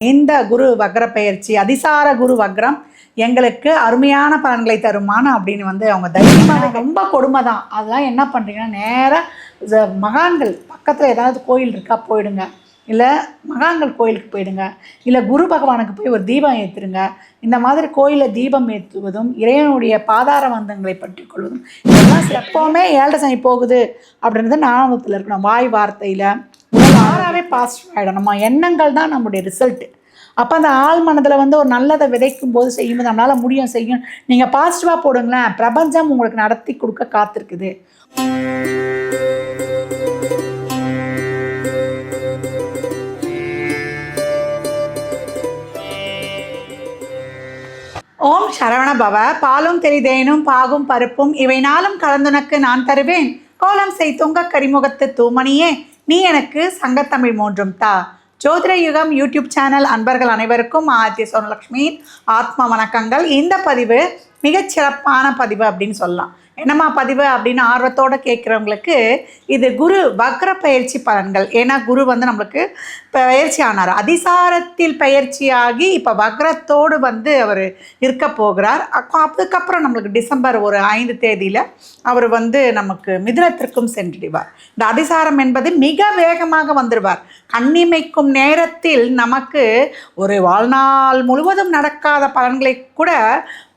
இந்த குரு வக்ர பயிற்சி அதிசார குரு வக்ரம் எங்களுக்கு அருமையான பலன்களை தருமான்னு அப்படின்னு வந்து அவங்க தைரியமாக ரொம்ப கொடுமை தான் அதெல்லாம் என்ன பண்ணுறீங்கன்னா நேராக மகான்கள் பக்கத்தில் ஏதாவது கோயில் இருக்கா போயிடுங்க. இல்லை மகான்கள் கோயிலுக்கு போயிடுங்க. இல்லை குரு பகவானுக்கு போய் ஒரு தீபம் ஏற்றுருங்க இந்த மாதிரி கோயிலில் தீபம் ஏற்றுவதும் இறைவனுடைய பாதார வந்தங்களை பற்றி கொள்வதும் இதெல்லாம் எப்போவுமே ஏழரை சனி போகுது அப்படின்றது ஞாபகத்தில் இருக்கணும். வாய் வார்த்தையில் ஆறாவே பாசிட்டிவ் ஆகிடும் நம்ம எண்ணங்கள் தான் நம்முடைய ரிசல்ட்டு அப்போ அந்த ஆள் மனதில் வந்து ஒரு நல்லதை விதைக்கும் போது செய்யும்போது நம்மளால் முடியும் செய்யும். நீங்கள் பாசிட்டிவாக போடுங்களேன். பிரபஞ்சம் உங்களுக்கு நடத்தி கொடுக்க காத்திருக்குது. ஓம் சரவண பவ. பாலும் தெரிதேனும் பாகும் பருப்பும் இவை நாளும் கலந்துனக்கு நான் தருவேன். கோலம் செய் துங்க கரிமுகத்து தூமணியே. நீ எனக்கு சங்கத்தமிழ் மூன்றும் தா. ஜோதிட யுகம் யூடியூப் சேனல் அன்பர்கள் அனைவருக்கும் ஆதித்ய சோனலக்ஷ்மியின் ஆத்ம வணக்கங்கள். இந்த பதிவு மிகச் சிறப்பான பதிவு அப்படின்னு சொல்லலாம். என்னம்மா பதிவு அப்படின்னு ஆர்வத்தோடு கேட்குறவங்களுக்கு இது குரு வக்ர பயிற்சி பலன்கள். ஏன்னா குரு வந்து நம்மளுக்கு பயிற்சி ஆனார். அதிசாரத்தில் பயிற்சியாகி இப்போ வக்ரத்தோடு வந்து அவர் இருக்க போகிறார். அப்போ அதுக்கப்புறம் நம்மளுக்கு டிசம்பர் ஒரு ஐந்து தேதியில் அவர் வந்து நமக்கு மிதுனத்திற்கும் சென்றிடுவார். இந்த அதிசாரம் என்பது மிக வேகமாக வந்துடுவார் கண்ணிமைக்கும் நேரத்தில் நமக்கு ஒரு வாழ்நாள் முழுவதும் நடக்காத பலன்களை கூட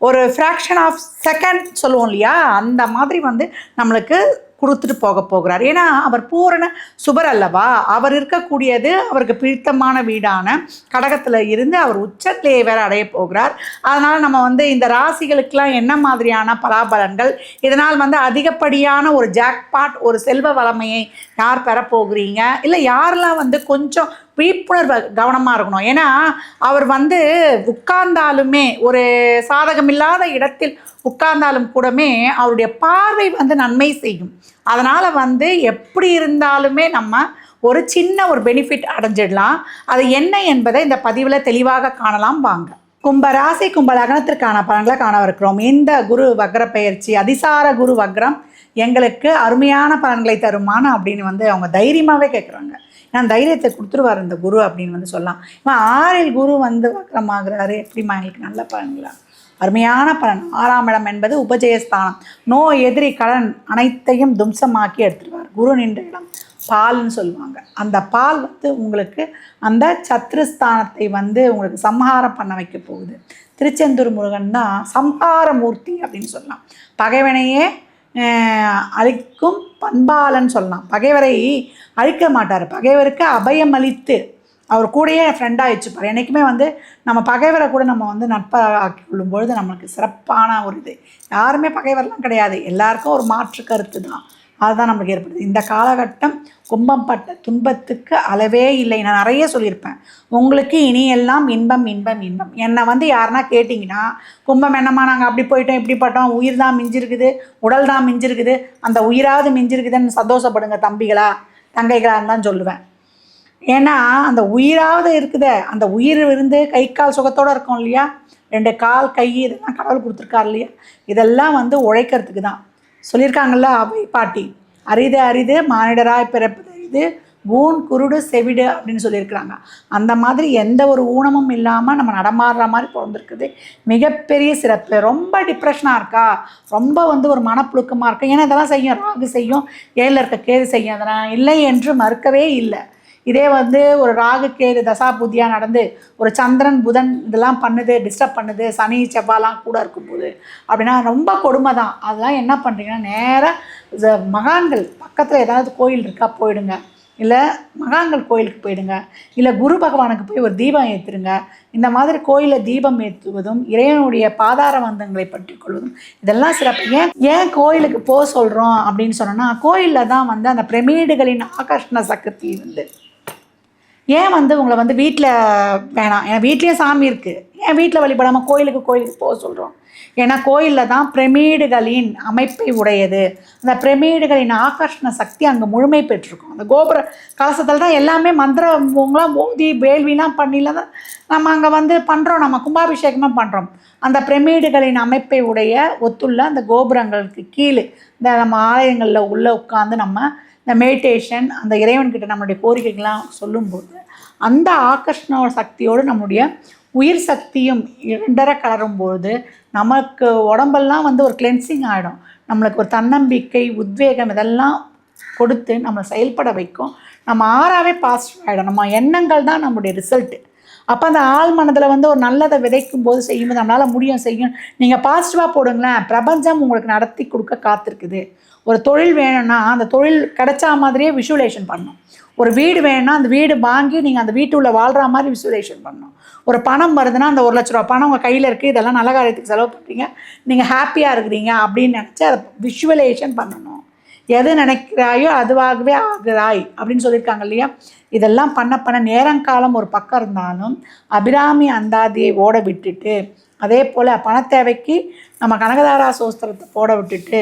ஒரு ஃப்ராக்ஷன் ஆஃப் செகண்ட் சொல்லுவோம் இல்லையா? அந்த மாதிரி வந்து நம்மளுக்கு கொடுத்துட்டு போக போகிறார். ஏன்னா அவர் பூரண சுபர் அல்லவா? அவர் இருக்கக்கூடியது அவருக்கு பிடித்தமான வீடான கடகத்தில் இருந்து அவர் உச்சத்திலேயே வேற அடைய போகிறார். அதனால் நம்ம வந்து இந்த ராசிகளுக்கெல்லாம் என்ன மாதிரியான பலாபலன்கள்? இதனால் வந்து அதிகப்படியான ஒரு ஜாக்பாட் ஒரு செல்வ வளமையை யார் பெறப்போகிறீங்க இல்லை யாரெல்லாம் வந்து கொஞ்சம் விழிப்புணர்வு கவனமாக இருக்கணும். ஏன்னா அவர் வந்து உட்கார்ந்தாலுமே ஒரு சாதகமில்லாத இடத்தில் உட்கார்ந்தாலும் கூடமே அவருடைய பார்வை வந்து நன்மை செய்யும். அதனால் வந்து எப்படி இருந்தாலுமே நம்ம ஒரு சின்ன ஒரு பெனிஃபிட் அடைஞ்சிடலாம். அது என்ன என்பதை இந்த பதிவில் தெளிவாக காணலாம் வாங்க. கும்பராசி கும்ப லக்னத்திற்கான பலன்களை காணவிருக்கிறோம் இந்த குரு வக்ர பயிற்சி அதிசார குரு வக்ரம் எங்களுக்கு அருமையான பலன்களை தருமான்னு அப்படின்னு வந்து அவங்க தைரியமாகவே கேட்குறாங்க நான் தைரியத்தை கொடுத்துருவார் இந்த குரு அப்படின்னு வந்து சொல்லலாம். இவன் ஆறில் குரு வந்து வக்கரமாகிறாரு எப்படிமா எங்களுக்கு நல்ல பலன்களா? அருமையான பலன். ஆறாம் இடம் என்பது உபஜயஸ்தானம். நோய் எதிரி கடன் அனைத்தையும் தும்சமாக்கி எடுத்துருவார். குரு நின்ற இடம் பால்னு சொல்லுவாங்க. அந்த பால் வந்து உங்களுக்கு அந்த சத்ருஸ்தானத்தை வந்து உங்களுக்கு சம்ஹாரம் பண்ண வைக்க போகுது. திருச்செந்தூர் முருகன் தான் சம்ஹார மூர்த்தி அப்படின்னு சொல்லலாம். பகைவனையே அழிக்கும் பண்பாளன்னு சொல்லலாம். பகைவரை அழிக்க மாட்டார். பகைவருக்கு அபயம் அளித்து அவர் கூடயே ஃப்ரெண்டாக வச்சுப்பார் என்றைக்குமே வந்து நம்ம பகைவரை கூட நம்ம வந்து நட்பாக ஆக்கி கொள்ளும் பொழுது நம்மளுக்கு சிறப்பான ஒரு இது. யாருமே பகைவர்லாம் கிடையாது. எல்லாருக்கும் ஒரு மாற்று கருத்து தான் அதுதான் நம்மளுக்கு ஏற்படுது. இந்த காலகட்டம் கும்பம் பட்ட துன்பத்துக்கு அளவே இல்லை. நான் நிறைய சொல்லியிருப்பேன். உங்களுக்கு இனி எல்லாம் இன்பம் இன்பம் இன்பம். என்னை வந்து யாருன்னா கேட்டிங்கன்னா கும்பம் என்னம்மா நாங்கள் அப்படி போயிட்டோம் இப்படி பட்டோம் உயிர் தான் மிஞ்சிருக்குது உடல் தான் மிஞ்சிருக்குது அந்த உயிராவது மிஞ்சிருக்குதுன்னு சந்தோஷப்படுங்க தம்பிகளா தங்கைகளான்னு தான் சொல்லுவேன். ஏன்னா அந்த உயிராவது இருக்குதே அந்த உயிர் இருந்து கை கால் சுகத்தோடு இருக்கும் இல்லையா? ரெண்டு கால் கை இதெல்லாம் கடவுள் கொடுத்துருக்காரு இல்லையா? இதெல்லாம் வந்து உழைக்கிறதுக்கு தான். சொல்லியிருக்காங்கல்ல அவை பாட்டி. அரிது அரிது மானிடராய் பிறப்பது அரிது ஊன் குருடு செவிடு அப்படின்னு சொல்லியிருக்கிறாங்க. அந்த மாதிரி எந்த ஒரு ஊனமும் இல்லாமல் நம்ம நடமாடுற மாதிரி பிறந்திருக்குது. மிகப்பெரிய சிறப்பு. ரொம்ப டிப்ரெஷனாக இருக்கா? ரொம்ப வந்து ஒரு மனப்புழுக்கமாக இருக்கா? ஏன்னா இதெல்லாம் செய்யும். ராகு செய்யும். ஏழில் இருக்க கேது செய்யும். அதெல்லாம் இல்லை என்று மறுக்கவே இல்லை. இதே வந்து ஒரு ராகு கேது தசா புத்தியாக நடந்து ஒரு சந்திரன் புதன் இதெல்லாம் பண்ணுது டிஸ்டர்ப் பண்ணுது சனி செவ்வாலாம் கூட இருக்கும்போது. அப்படின்னா ரொம்ப கொடுமை தான் அதெல்லாம் என்ன பண்ணுறீங்கன்னா நேராக மகான்கள் பக்கத்தில் ஏதாவது கோயில் இருக்கா போயிடுங்க. இல்லை மகான்கள் கோயிலுக்கு போயிடுங்க. இல்லை குரு பகவானுக்கு போய் ஒரு தீபம் ஏற்றுருங்க இந்த மாதிரி கோயிலில் தீபம் ஏற்றுவதும் இறைவனுடைய பாதார வந்தங்களை பற்றி கொள்வதும் இதெல்லாம் சிறப்பு. ஏன் ஏன் கோயிலுக்கு போக சொல்கிறோம் அப்படின்னு சொன்னோன்னா கோயிலில் தான் வந்து அந்த பிரமிடுகளின் ஆகர்ஷண சக்தி வந்து ஏன் வந்து உங்களை வந்து வீட்டில் வேணாம்? ஏன்னா வீட்லேயும் சாமி இருக்குது ஏன் வீட்டில் வழிபடாமல் கோயிலுக்கு கோயிலுக்கு போக சொல்கிறோம் ஏன்னா கோயிலில் தான் பிரமீடுகளின் அமைப்பை உடையது. அந்த பிரமீடுகளின் ஆகர்ஷண சக்தி அங்கே முழுமை பெற்றிருக்கும். அந்த கோபுர கலசத்தில் தான் எல்லாமே மந்திரங்களாம் ஓதி வேள்விலாம் பண்ணில தான் நம்ம அங்கே வந்து பண்ணுறோம் நம்ம கும்பாபிஷேகமாக பண்ணுறோம் அந்த பிரமிடுகளின் அமைப்பை உடைய ஒத்துள்ள அந்த கோபுரங்களுக்கு கீழே இந்த நம்ம ஆலயங்களில் உள்ளே உட்காந்து நம்ம இந்த மெடிடேஷன் அந்த இறைவன்கிட்ட நம்மளுடைய கோரிக்கைகள்லாம் சொல்லும்போது அந்த ஆகர்ஷண சக்தியோடு நம்முடைய உயிர் சக்தியும் இரண்டரை கலரும்போது நமக்கு உடம்பெல்லாம் வந்து ஒரு கிளென்சிங் ஆகிடும் நம்மளுக்கு ஒரு தன்னம்பிக்கை உத்வேகம் இதெல்லாம் கொடுத்து நம்மளை செயல்பட வைக்கும். நம்ம ஆறாவே பாசிட்டிவ் ஆகிடும் நம்ம எண்ணங்கள் தான் நம்முடைய ரிசல்ட்டு அப்போ அந்த ஆள் மனதில் வந்து ஒரு நல்லதை விதைக்கும் போது செய்யும்போது நம்மளால் முடியும் செய்யும். நீங்கள் பாசிட்டிவாக போடுங்களேன். பிரபஞ்சம் உங்களுக்கு நடத்தி கொடுக்க காத்திருக்குது. ஒரு தொழில் வேணும்னா அந்த தொழில் கிடைச்சா மாதிரியே விஷுவலேஷன் பண்ணணும். ஒரு வீடு வேணும்னா அந்த வீடு வாங்கி நீங்கள் அந்த வீட்டுள்ள வாழ்கிற மாதிரி விஷுவலேஷன் பண்ணணும். ஒரு பணம் வருதுன்னா அந்த ஒரு லட்ச ரூபா பணம் உங்கள் கையில் இருக்குது இதெல்லாம் நல்ல காரியத்துக்கு செலவு பண்ணுறீங்க நீங்கள் ஹாப்பியாக இருக்கிறீங்க அப்படின்னு நினச்சி அதை விஷுவலேஷன் பண்ணணும். எது நினைக்கிறாயோ அதுவாகவே ஆகிறாய் அப்படின்னு சொல்லியிருக்காங்க இல்லையா? இதெல்லாம் பண்ண பண்ண நேரங்காலம் ஒரு பக்கம் இருந்தாலும் அபிராமி அந்தாதியை ஓட விட்டுட்டு அதே போல் பணத்தேவைக்கு நம்ம கனகதாரா சோஸ்திரத்தை போட விட்டுட்டு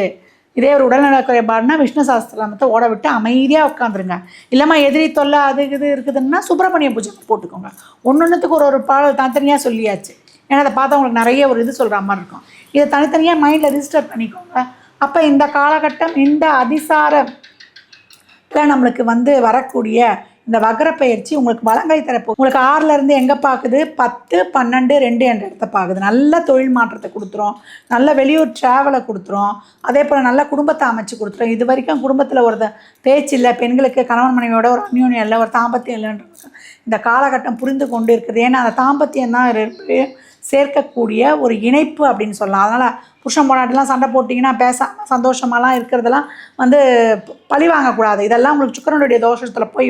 இதே ஒரு உடல்நல குறைபாடுனா விஷ்ணு சாஸ்திரத்தை ஓட விட்டு அமைதியாக உட்காந்துருங்க இல்லைம்மா எதிரி தொல்லை அது இது இருக்குதுன்னா சுப்பிரமணிய பூஜை போட்டுக்கோங்க. ஒன்று ஒன்றுத்துக்கு ஒரு ஒரு பாடல் தனித்தனியாக சொல்லியாச்சு. ஏன்னா அதை பார்த்தா உங்களுக்கு நிறைய ஒரு இது சொல்கிற மாதிரி இருக்கும். இதை தனித்தனியாக மைண்டில் ரிஜிஸ்டர் பண்ணிக்கோங்க. அப்போ இந்த காலகட்டம் இந்த அதிசாரத்தில் நம்மளுக்கு வந்து வரக்கூடிய இந்த வக்ர பயிற்சி உங்களுக்கு வளங்கை தரப்போ உங்களுக்கு ஆறுலேருந்து எங்கே பார்க்குது பத்து பன்னெண்டு ரெண்டு என்ற இடத்த பார்க்குது நல்ல தொழில் மாற்றத்தை கொடுத்துரும். நல்ல வெளியூர் ட்ராவலை கொடுத்துரும். அதே போல் நல்ல குடும்பத்தை அமைச்சு கொடுத்துரும். இது வரைக்கும் குடும்பத்தில் ஒரு பேச்சு இல்லை. பெண்களுக்கு கணவன் மனைவியோட ஒரு அந்யோன்யம் இல்லை. ஒரு தாம்பத்தியம் இல்லைன்ற இந்த காலகட்டம் புரிந்து கொண்டு இருக்குது. ஏன்னா அந்த தாம்பத்தியம் தான் இருக்குது சேர்க்கக்கூடிய ஒரு இணைப்பு அப்படின்னு சொல்லலாம். அதனால் புருஷன் பொண்டாட்டிலாம் சண்டை போட்டிங்கன்னா பேசாமல் சந்தோஷமாலாம் இருக்கிறதெல்லாம் வந்து பழி வாங்கக்கூடாது. இதெல்லாம் உங்களுக்கு சுக்கரனுடைய தோஷத்தில் போய்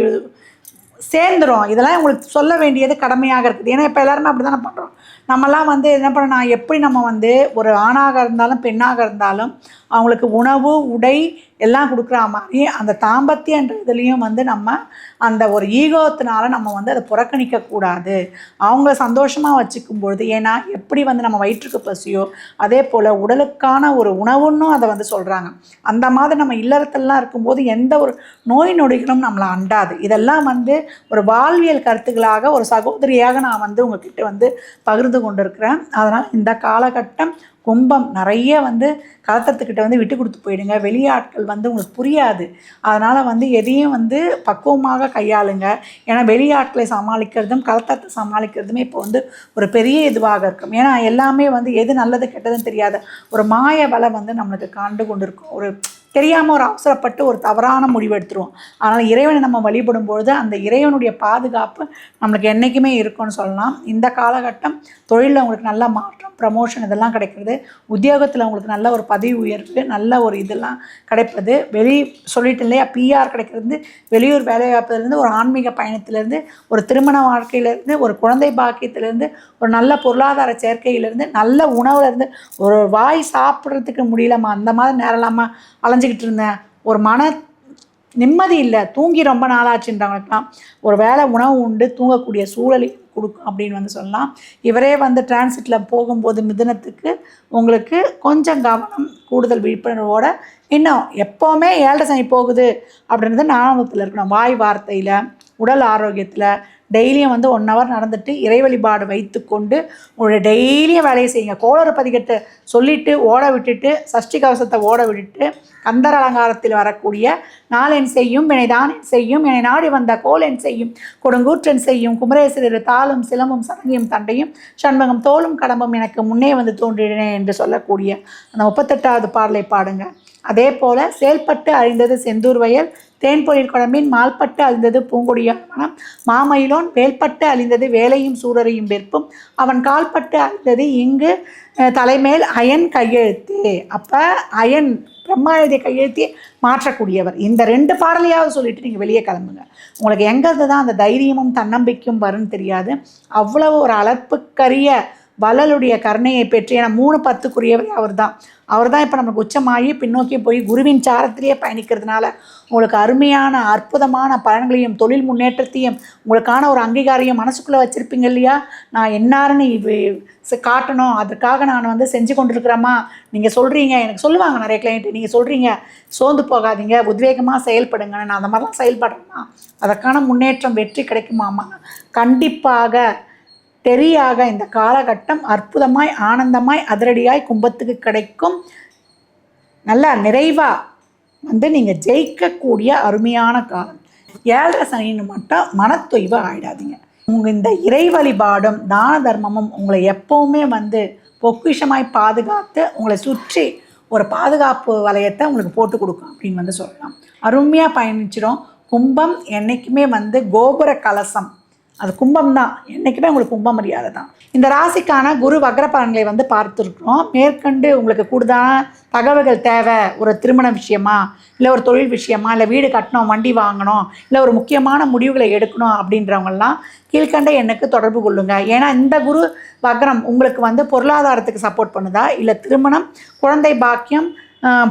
சேர்ந்துரும். இதெல்லாம் உங்களுக்கு சொல்ல வேண்டியது கடமையாக இருக்குது. ஏன்னா இப்போ எல்லாருமே அப்படி தானே பண்ணுறோம் நம்மலாம் வந்து என்ன பண்ண நான் எப்படி நம்ம வந்து ஒரு ஆணாக இருந்தாலும் பெண்ணாக இருந்தாலும் அவங்களுக்கு உணவு உடை எல்லாம் கொடுக்குற மாதிரி அந்த தாம்பத்தியன்ற இதுலேயும் வந்து நம்ம அந்த ஒரு ஈகோத்தினால நம்ம வந்து அதை புறக்கணிக்கக்கூடாது அவங்கள சந்தோஷமாக வச்சுக்கும் பொழுது ஏன்னா எப்படி வந்து நம்ம வயிற்றுக்கு பசியோ அதே போல் உடலுக்கான ஒரு உணவுன்னும் அதை வந்து சொல்கிறாங்க அந்த மாதிரி நம்ம இல்லறத்திலலாம் இருக்கும்போது எந்த ஒரு நோய் நொடிகளும் நம்மளை அண்டாது. இதெல்லாம் வந்து ஒரு வாழ்வியல் கருத்துக்களாக ஒரு சகோதரியாக நான் வந்து உங்ககிட்ட வந்து பகிர்ந்து கொண்டிருக்கிறேன். அதனால் இந்த காலகட்டம் கும்பம் நிறைய வந்து கலத்தத்துக்கிட்ட வந்து விட்டு கொடுத்து போயிடுங்க. வெளியாட்கள் வந்து உங்களுக்கு புரியாது. அதனால் வந்து எதையும் வந்து பக்குவமாக கையாளுங்க. ஏன்னா வெளியாட்களை சமாளிக்கிறதும் கலத்தத்தை சமாளிக்கிறதுமே இப்போ வந்து ஒரு பெரிய இதுவாக இருக்கும். ஏன்னா எல்லாமே வந்து எது நல்லது கெட்டதுன்னு தெரியாத ஒரு மாய வலை வந்து நம்மளுக்கு காண்டு கொண்டு இருக்கும் ஒரு தெரியாமல் ஒரு அவசரப்பட்டு ஒரு தவறான முடிவு எடுத்துருவோம். அதனால் இறைவனை நம்ம வழிபடும் பொழுது அந்த இறைவனுடைய பாதுகாப்பு நம்மளுக்கு என்றைக்குமே இருக்கும்னு சொல்லலாம். இந்த காலகட்டம் தொழிலில் உங்களுக்கு நல்ல மாற்றம் ப்ரமோஷன் இதெல்லாம் கிடைக்கிறது. உத்தியோகத்தில் உங்களுக்கு நல்ல ஒரு பதவி உயர்வு நல்ல ஒரு இதெல்லாம் கிடைப்பது. வெளி சொல்லிட்டு இல்லையா பிஆர் கிடைக்கிறது. வெளியூர் வேலைவாய்ப்புலேருந்து ஒரு ஆன்மீக பயணத்திலேருந்து ஒரு திருமண வாழ்க்கையிலேருந்து ஒரு குழந்தை பாக்கியத்திலேருந்து ஒரு நல்ல பொருளாதார சேர்க்கையிலேருந்து நல்ல உணவுலேருந்து ஒரு வாய் சாப்பிட்றதுக்கு முடியலம்மா அந்த மாதிரி நேரலாமா? அலைஞ்சிக்கிட்டு இருந்தேன். ஒரு மன நிம்மதி இல்லை. தூங்கி ரொம்ப நாளாச்சுன்றவங்களுக்குலாம் ஒரு வேளை உணவு உண்டு தூங்கக்கூடிய சூழலை கொடுக்கும் அப்படின்னு வந்து சொல்லலாம். இவரே வந்து டிரான்சிட்டில் போகும்போது மிதனத்துக்கு உங்களுக்கு கொஞ்சம் கவனம் கூடுதல் விழிப்புணர்வோட இன்னும் எப்போவுமே ஏழரை சனி போகுது அப்படின்றது நாணவத்தில் இருக்கணும். வாய் வார்த்தையில் உடல் ஆரோக்கியத்தில் டெய்லியும் வந்து ஒன் ஹவர் நடந்துட்டு இறை வழிபாடு வைத்துக்கொண்டு உங்களுடைய டெய்லியும் வேலையை செய்யுங்க. கோளறு பதிகத்தை சொல்லிட்டு ஓட விட்டுட்டு சஷ்டி கவசத்தை ஓட விட்டுட்டு கந்தர் அலங்காரத்தில் வரக்கூடிய நாளென் செய்யும் வினைதான் செய்யும் என்னை நாடி வந்த கோலென் செய்யும் கொடுங்கூற்றன் செய்யும் குமரேசரர் தாளும் சிலம்பும் சரங்கியும் தண்டையும் சண்பகம் தோளும் கடம்பும் எனக்கு முன்னே வந்து தோன்றினேன் என்று சொல்லக்கூடிய அந்த முப்பத்தெட்டாவது பாடலை பாடுங்க. அதே போல் செயல்பட்டு அழிந்தது செந்தூர் வயல் தேன்பொழில் குழம்பின் மால்பட்டு அழிந்தது பூங்கொடியான் மாமயிலோன் வேல்பட்டு அழிந்தது வேலையும் சூரரையும் வெறுப்பும். அவன் கால்பட்டு அழிந்தது இங்கு தலைமேல் அயன் கையெழுத்து. அப்போ அயன் பிரம்மா எழுதிய கையெழுத்தியை மாற்றக்கூடியவர். இந்த ரெண்டு பாடலையாவது சொல்லிட்டு நீங்கள் வெளியே கிளம்புங்க. உங்களுக்கு எங்கேருந்து தான் அந்த தைரியமும் தன்னம்பிக்கையும் வரும்னு தெரியாது. அவ்வளவு ஒரு அளப்புக்கரிய வள்ளலுடைய கருணையை பெற்று ஏன்னா மூணு பத்துக்குரியவர் அவர் தான் அவர் தான் இப்போ நமக்கு உச்சமாகி பின்னோக்கி போய் குருவின் சாரத்திலேயே பயணிக்கிறதுனால உங்களுக்கு அருமையான அற்புதமான பலன்களையும் தொழில் முன்னேற்றத்தையும் உங்களுக்கான ஒரு அங்கீகாரையும் மனசுக்குள்ளே வச்சுருப்பீங்க இல்லையா? நான் என்னாருன்னு இவ் காட்டணும். அதற்காக நான் வந்து செஞ்சு கொண்டிருக்கிறேம்மா. நீங்கள் சொல்கிறீங்க எனக்கு சொல்லுவாங்க நிறைய கிளைண்ட்டு நீங்கள் சொல்கிறீங்க சோர்ந்து போகாதீங்க உத்வேகமாக செயல்படுங்க நான் அந்த மாதிரிலாம் செயல்படுறேம்மா. அதற்கான முன்னேற்றம் வெற்றி கிடைக்குமாம்மா. கண்டிப்பாக தெரியாக இந்த காலகட்டம் அற்புதமாய் ஆனந்தமாய் அதிரடியாய் கும்பத்துக்கு கிடைக்கும். நல்லா நிறைவாக வந்து நீங்கள் ஜெயிக்கக்கூடிய அருமையான காலம். ஏழரை சனின்னு மட்டும் மனத்தொய்வு ஆயிடாதீங்க. உங்கள் இந்த இறை வழிபாடும் தான தர்மமும் உங்களை எப்போவுமே வந்து பொக்கிஷமாய் பாதுகாத்து உங்களை சுற்றி ஒரு பாதுகாப்பு வளையத்தை உங்களுக்கு போட்டு கொடுக்கும் அப்படின்னு வந்து சொல்லலாம். அருமையாக பயணிச்சிடும் கும்பம் என்றைக்குமே வந்து கோபுர கலசம். அது கும்பம் தான் என்றைக்குமே உங்களுக்கு கும்ப மரியாதை தான். இந்த ராசிக்கான குரு வக்ர பலன்களை வந்து பார்த்துருக்குறோம். மேற்கண்டு உங்களுக்கு கூடுதலான தகவல்கள் தேவை. ஒரு திருமண விஷயமா இல்லை ஒரு தொழில் விஷயமா இல்லை வீடு கட்டணும் வண்டி வாங்கணும் இல்லை ஒரு முக்கியமான முடிவுகளை எடுக்கணும் அப்படின்றவங்கெல்லாம் கீழ்கண்ட எண்ணுக்கு தொடர்பு கொள்ளுங்க. ஏன்னா இந்த குரு வக்ரம் உங்களுக்கு வந்து பொருளாதாரத்துக்கு சப்போர்ட் பண்ணுதா? இல்லை திருமணம் குழந்தை பாக்கியம்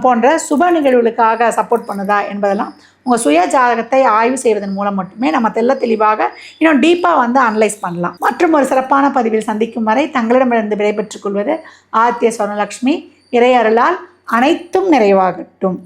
போன்ற சுப நிகழ்வுகளுக்காக சப்போர்ட் பண்ணுதா என்பதெல்லாம் உங்கள் சுய ஜாதகத்தை ஆய்வு செய்வதன் மூலம் மட்டுமே நம்ம தெல்ல தெளிவாக இன்னும் டீப்பாக வந்து அனலைஸ் பண்ணலாம். மற்றும் ஒரு சிறப்பான பதிவில் சந்திக்கும் வரை தங்களிடமிருந்து விடைபெற்றுக் கொள்வது ஆதித்ய சொர்ணலக்ஷ்மி. இறையருளால் அனைத்தும் நிறைவாகட்டும்.